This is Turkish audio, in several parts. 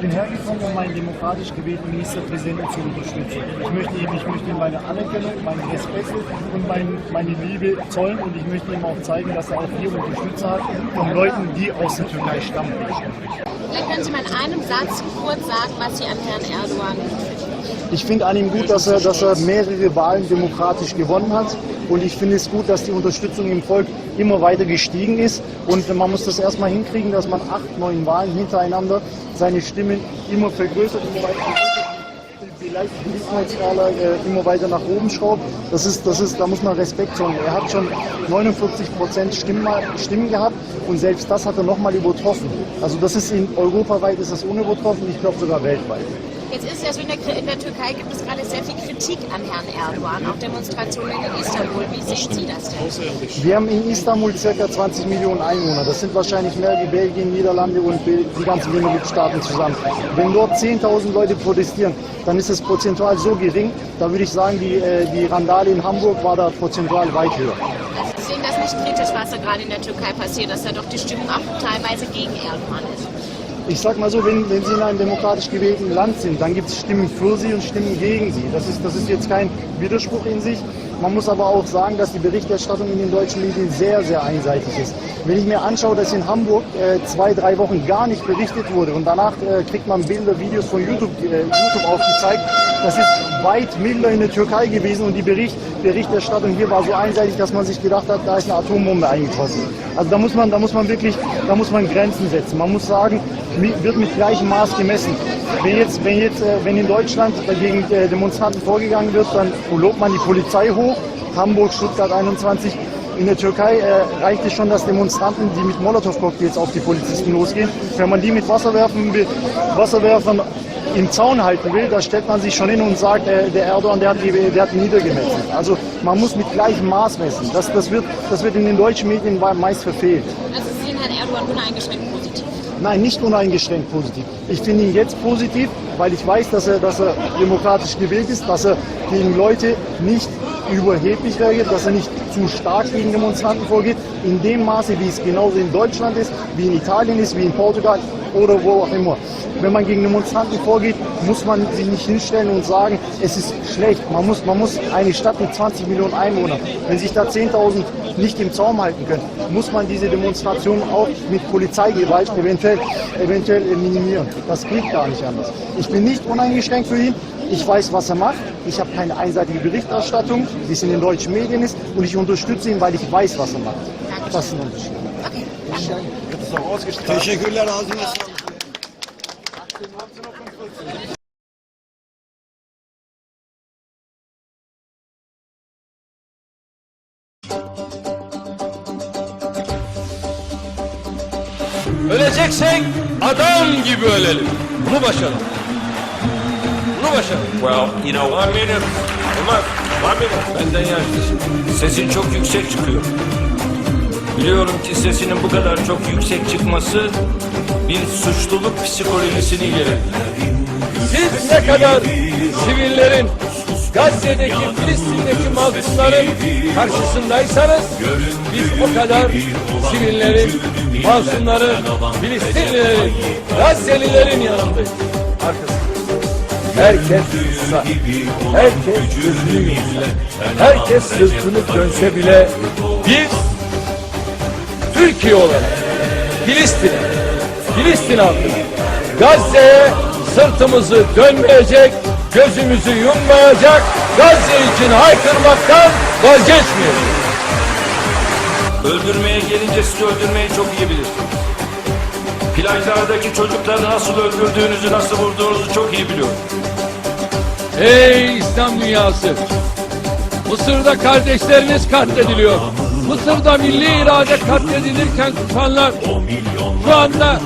Ich bin hergekommen, um meinen demokratisch gewählten Ministerpräsidenten zu unterstützen. Ich möchte ihm, ich möchte ihm meine Anerkennung, meinen Respekt und mein, meine Liebe zollen und ich möchte ihm auch zeigen, dass er auch hier Unterstützer hat von Leuten, die aus der Türkei stammen. Vielleicht können Sie mal in einem Satz kurz sagen, was Sie an Herrn Erdogan Ich finde an ihm gut, dass er, dass er mehrere Wahlen demokratisch gewonnen hat. Und ich finde es gut, dass die Unterstützung im Volk immer weiter gestiegen ist. Und man muss das erstmal hinkriegen, dass man acht, neun Wahlen hintereinander seine Stimmen immer vergrößert, immer weiter vergrößert, die Beliebtheitsskala äh, immer weiter nach oben schraubt. Das ist, das ist, da muss man Respekt zollen. Er hat schon 49 Prozent Stimmen, Stimmen gehabt und selbst das hat er nochmal übertroffen. Also das ist in europaweit ist das unübertroffen, ich glaube sogar weltweit. Jetzt ist ja so, in der, in der Türkei gibt es gerade sehr viel Kritik an Herrn Erdogan, auch Demonstrationen in Istanbul. Wie sehen Sie das denn? Wir haben in Istanbul ca. 20 Millionen Einwohner. Das sind wahrscheinlich mehr wie Belgien, Niederlande und die ganzen Benelux-Staaten zusammen. Wenn dort 10.000 Leute protestieren, dann ist es prozentual so gering. Da würde ich sagen, die, äh, die Randale in Hamburg war da prozentual weit höher. Also Sie sehen das nicht kritisch, was da gerade in der Türkei passiert, dass da doch die Stimmung auch teilweise gegen Erdogan ist. Ich sag mal so, wenn, wenn Sie in einem demokratisch gewählten Land sind, dann gibt es Stimmen für Sie und Stimmen gegen Sie. Das ist, das ist jetzt kein Widerspruch in sich. Man muss aber auch sagen, dass die Berichterstattung in den deutschen Medien sehr, sehr einseitig ist. Wenn ich mir anschaue, dass in Hamburg äh, zwei, drei Wochen gar nicht berichtet wurde und danach äh, kriegt man Bilder, Videos von YouTube, äh, YouTube aufgezeigt, das ist weit milder in der Türkei gewesen und die Bericht, Berichterstattung hier war so einseitig, dass man sich gedacht hat, da ist eine Atombombe eingeschlossen. Also da muss man, da muss man wirklich, da muss man Grenzen setzen. Man muss sagen, wird mit gleichem Maß gemessen. Wenn jetzt, wenn jetzt, äh, wenn in Deutschland dagegen äh, Demonstranten vorgegangen wird, dann lobt man die Polizei hoch. Hamburg, Stuttgart 21. In der Türkei äh, reicht es schon, dass Demonstranten, die mit Molotow-Cocktails auf die Polizisten losgehen, wenn man die mit Wasserwerfen, Wasserwerfern im Zaun halten will, da stellt man sich schon hin und sagt, äh, der Erdogan, der hat, die, der hat die niedergemetzelt. Also man muss mit gleichem Maß messen. Das, das, wird, das wird in den deutschen Medien meist verfehlt. Also Sie sehen Herrn Erdogan uneingeschränkt. Nein, nicht uneingeschränkt positiv. Ich finde ihn jetzt positiv, weil ich weiß, dass er, dass er demokratisch gewählt ist, dass er gegen Leute nicht überheblich reagiert, dass er nicht zu stark gegen Demonstranten vorgeht, in dem Maße, wie es genauso in Deutschland ist, wie in Italien ist, wie in Portugal oder wo auch immer. Wenn man gegen Demonstranten vorgeht, muss man sich nicht hinstellen und sagen, es ist schlecht. Man muss, man muss eine Stadt mit 20 Millionen Einwohnern, wenn sich da 10.000 nicht im Zaum halten können, muss man diese Demonstration auch mit Polizeigewalt eventuell, eventuell minimieren. Das geht gar nicht anders. Ich bin nicht uneingeschränkt für ihn. Ich weiß, was er macht. Ich habe keine einseitige Berichterstattung, wie es in den deutschen Medien ist. Und ich unterstütze ihn, weil ich weiß, was er macht. Das ist ein Unterschied. Okay, danke. Teşekkürler ağzına sağlık. Öleceksek adam gibi ölelim. Bunu başaralım. Başaralım. Well, you know, One minute. Olmaz. One minute. Benden yaşlısın. sesin çok yüksek çıkıyor. Biliyorum ki sesinin bu kadar çok yüksek çıkması bir suçluluk psikolojisini gerektirir. Siz ne kadar sivillerin Gazze'deki, Filistin'deki mazlumların karşısındaysanız biz o kadar sivillerin, mazlumların, Filistinlilerin, Gazze'lilerin yanındayız. Herkes sussa, herkes gözünü yumsa, herkes sırtını dönse bile biz Türkiye olarak Filistin'e, Filistin halkına, Gazze'ye sırtımızı dönmeyecek, gözümüzü yummayacak, Gazze için haykırmaktan vazgeçmiyoruz. Öldürmeye gelince sizi öldürmeyi çok iyi bilirsiniz. Plajlardaki çocukları nasıl öldürdüğünüzü, nasıl vurduğunuzu çok iyi biliyorum. Ey İslam dünyası! Mısır'da kardeşleriniz katlediliyor. Mısır'da milli irade katledilirken tutanlar şu anda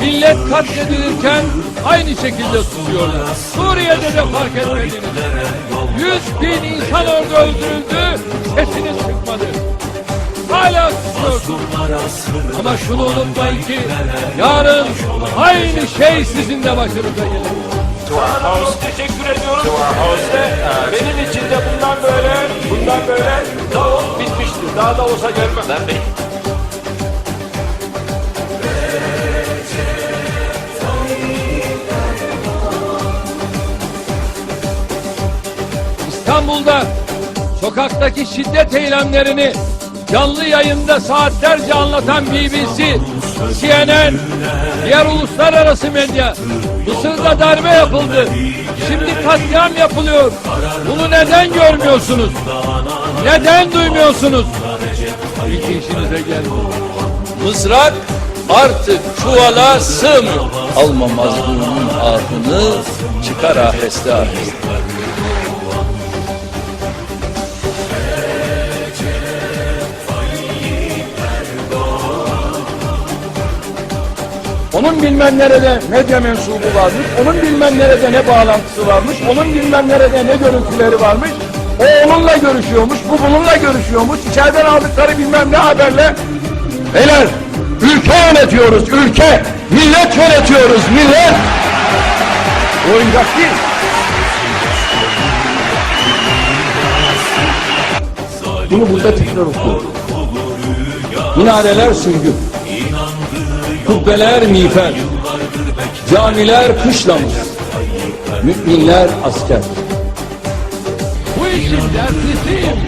millet katledilirken aynı şekilde susuyorlar. Suriye'de de fark etmediniz. Yüz bin insan orada öldürüldü, sesiniz çıkmadı hala susuyorsunuz. Ama şunu unutmayın ki yarın aynı şey sizin de başınıza gelir. House teşekkür ediyoruz. House'e benim için de bundan böyle, bundan böyle davul bitmiştir. Daha da olsa gelmem. Ben bey. İstanbul'da sokaktaki şiddet eylemlerini canlı yayında saatlerce anlatan BBC, CNN, diğer uluslararası medya, Mısır'da darbe yapıldı. Şimdi katliam yapılıyor. Bunu neden görmüyorsunuz? Neden duymuyorsunuz? Hiç işinize gelmiyor. Mızrak artık çuvala sığmıyor. Alma mazlumun ahını çıkar aheste aheste. Onun bilmem nerede medya mensubu varmış, onun bilmem nerede ne bağlantısı varmış, onun bilmem nerede ne görüntüleri varmış. O onunla görüşüyormuş, bu bununla görüşüyormuş. İçeriden aldıkları bilmem ne haberle. Beyler, ülke yönetiyoruz, ülke. Millet yönetiyoruz, millet. Oyuncak değil. Bunu burada tekrar okuyorum. Minareler süngü. Kubbeler miğfer, camiler kışlamız, müminler asker. Bu işin dertlisiyim,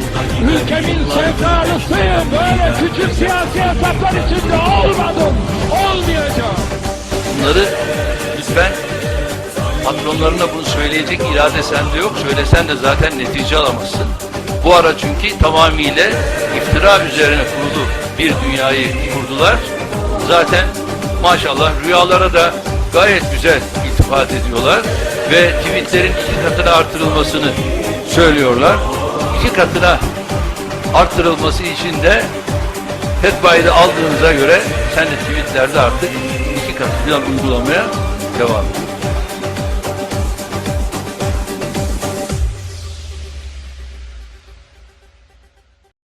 ülkemin sevdalısıyım. Böyle küçük siyasi hesaplar içinde olmadım, olmayacağım. Bunları lütfen patronlarına bunu söyleyecek irade sende yok. Söylesen de zaten netice alamazsın. Bu ara çünkü tamamıyla iftira üzerine kurulu bir dünyayı kurdular. Zaten maşallah rüyalara da gayet güzel iltifat ediyorlar ve tweetlerin iki katına artırılmasını söylüyorlar. İki katına arttırılması için de Fetba'yı da aldığınıza göre sen de tweetlerde artık iki katı falan uygulamaya devam et.